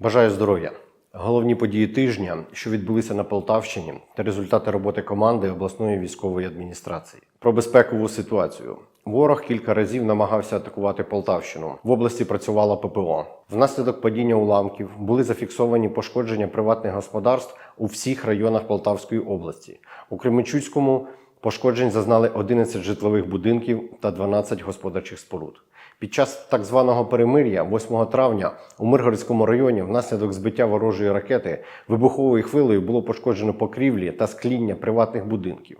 Бажаю здоров'я. Головні події тижня, що відбулися на Полтавщині, та результати роботи команди обласної військової адміністрації. Про безпекову ситуацію. Ворог кілька разів намагався атакувати Полтавщину. В області працювала ППО. Внаслідок падіння уламків були зафіксовані пошкодження приватних господарств у всіх районах Полтавської області. У Кременчуцькому пошкоджень зазнали 11 житлових будинків та 12 господарчих споруд. Під час так званого перемир'я 8 травня у Миргородському районі внаслідок збиття ворожої ракети вибуховою хвилею було пошкоджено покрівлі та скління приватних будинків.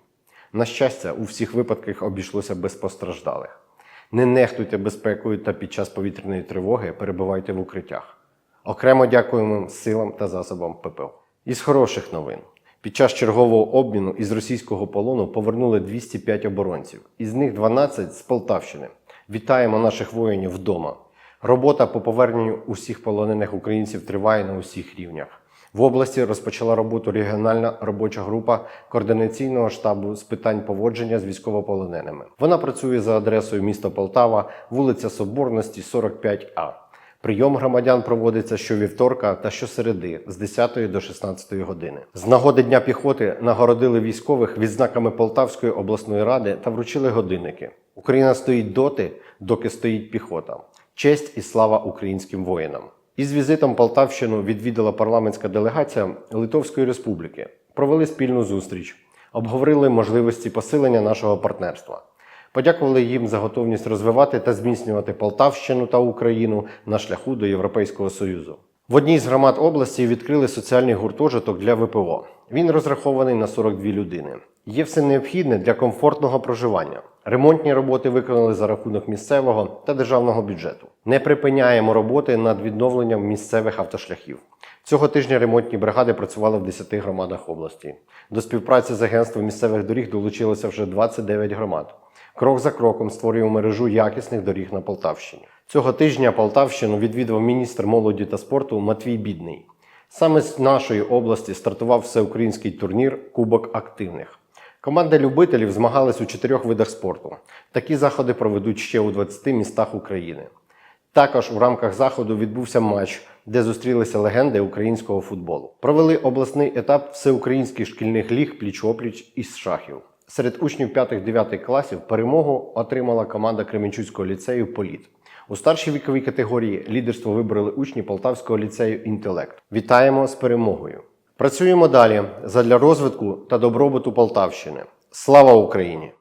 На щастя, у всіх випадках обійшлося без постраждалих. Не нехтуйте безпекою та під час повітряної тривоги перебувайте в укриттях. Окремо дякуємо силам та засобам ППО. Із хороших новин. Під час чергового обміну із російського полону повернули 205 оборонців, із них 12 з Полтавщини. Вітаємо наших воїнів вдома. Робота по поверненню усіх полонених українців триває на усіх рівнях. В області розпочала роботу регіональна робоча група координаційного штабу з питань поводження з військовополоненими. Вона працює за адресою міста Полтава, вулиця Соборності, 45А. Прийом громадян проводиться щовівторка та щосереди з 10 до 16 години. З нагоди Дня піхоти нагородили військових відзнаками Полтавської обласної ради та вручили годинники. Україна стоїть доти, доки стоїть піхота. Честь і слава українським воїнам. Із візитом Полтавщину відвідала парламентська делегація Литовської Республіки. Провели спільну зустріч, обговорили можливості посилення нашого партнерства. Подякували їм за готовність розвивати та зміцнювати Полтавщину та Україну на шляху до Європейського Союзу. В одній з громад області відкрили соціальний гуртожиток для ВПО. Він розрахований на 42 людини. Є все необхідне для комфортного проживання. Ремонтні роботи виконали за рахунок місцевого та державного бюджету. Не припиняємо роботи над відновленням місцевих автошляхів. Цього тижня ремонтні бригади працювали в 10 громадах області. До співпраці з агентством місцевих доріг долучилося вже 29 громад. Крок за кроком створюємо мережу якісних доріг на Полтавщині. Цього тижня Полтавщину відвідав міністр молоді та спорту Матвій Бідний. Саме з нашої області стартував всеукраїнський турнір Кубок активних. Команди любителів змагались у чотирьох видах спорту. Такі заходи проведуть ще у 20 містах України. Також у рамках заходу відбувся матч, де зустрілися легенди українського футболу. Провели обласний етап всеукраїнських шкільних ліг пліч-опліч із шахів. Серед учнів 5-9 класів перемогу отримала команда Кременчуцького ліцею Політ. У старшій віковій категорії лідерство вибрали учні Полтавського ліцею Інтелект. Вітаємо з перемогою! Працюємо далі задля розвитку та добробуту Полтавщини. Слава Україні!